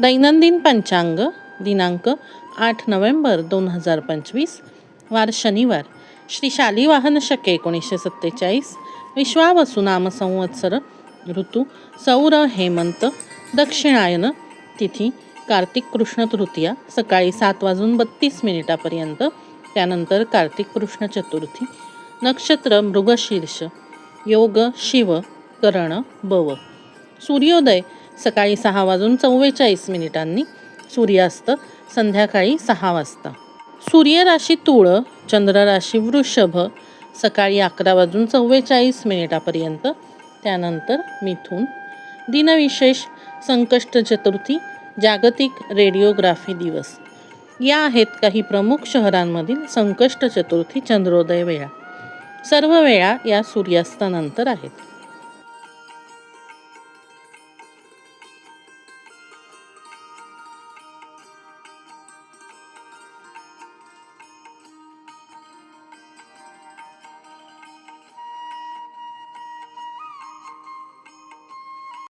दैनंदिन पंचांग दिनांक आठ नोव्हेंबर दोन हजार पंचवीस वार शनिवार श्री शालिवाहन शके एकोणीसशे सत्तेचाळीस विश्वावसु नामसंवत्सर ऋतू सौर हेमंत दक्षिणायन तिथी कार्तिक कृष्ण तृतीया सकाळी सात वाजून बत्तीस मिनिटापर्यंत त्यानंतर कार्तिक कृष्ण चतुर्थी नक्षत्र मृगशीर्ष योग शिव करण बव. सूर्योदय सकाळी सहा वाजून चव्वेचाळीस मिनिटांनी सूर्यास्त संध्याकाळी सहा वाजता. सूर्य राशी तुळ चंद्र राशी वृषभ सकाळी अकरा वाजून चव्वेचाळीस मिनिटापर्यंत त्यानंतर मिथून. दिनविशेष संकष्ट चतुर्थी जागतिक रेडिओग्राफी दिवस. या आहेत काही प्रमुख शहरांमधील संकष्ट चतुर्थी चंद्रोदय वेळा. सर्व वेळा या सूर्यास्तानंतर आहेत.